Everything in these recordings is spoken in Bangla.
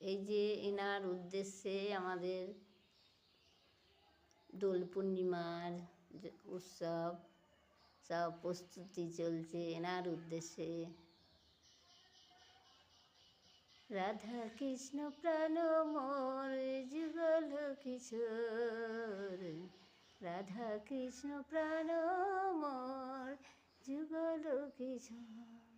এই যে এনার উদ্দেশ্যে আমাদের দোল পূর্ণিমার উৎসব সব প্রস্তুতি চলছে এনার উদ্দেশ্যে। রাধা কৃষ্ণ প্রাণ মোর যুগল কিশোর। রাধা কৃষ্ণ প্রাণ মোর যুগল কিশোর।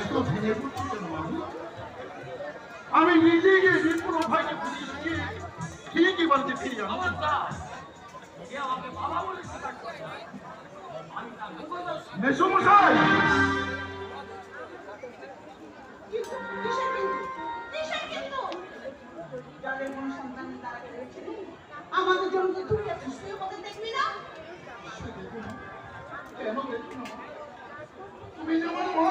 এত ভেঙে পড়ছি কেন বাবু? আমি নিজে গিয়ে বিপুল ভাইকে বুঝিয়ে দিয়ে ঠিকই বাড়িতে ফিরে যাব মেসমশাই? আমাদের জন্য তুই আছিস তুই ওদের দেখবি না কেন দেখছ না? তুমি যেমন মা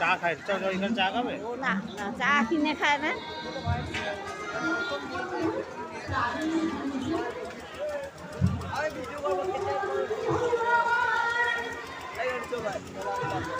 চা খাই। চা এখানে চা খাবে? না না চা কিনে খায় না। তোমাকে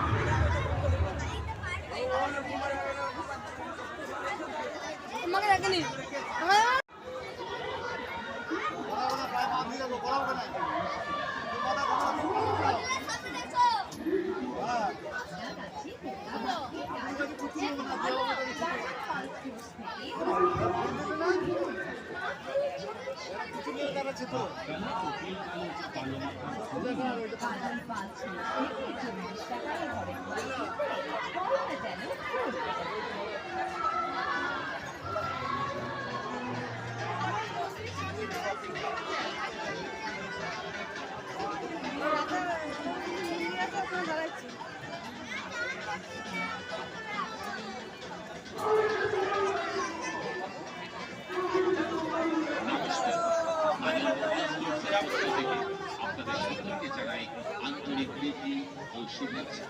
আপনাদের শুভেচ্ছা